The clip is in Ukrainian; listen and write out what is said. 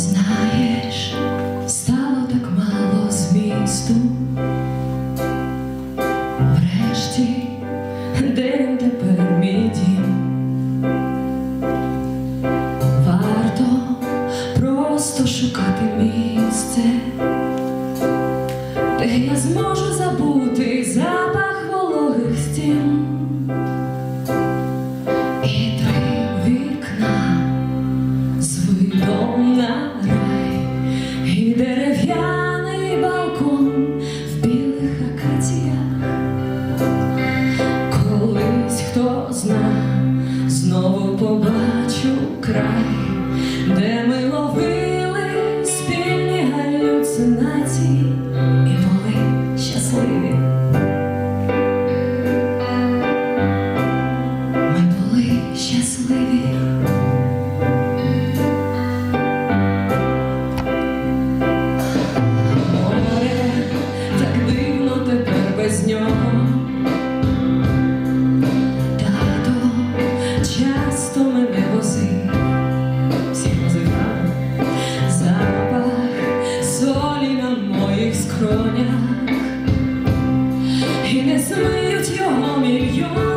Знаєш, стало так мало змісту, врешті день тепер мій варто просто шукати місце, де я зможу забути. за. край, де ми ловили. Десь миють його мільйон.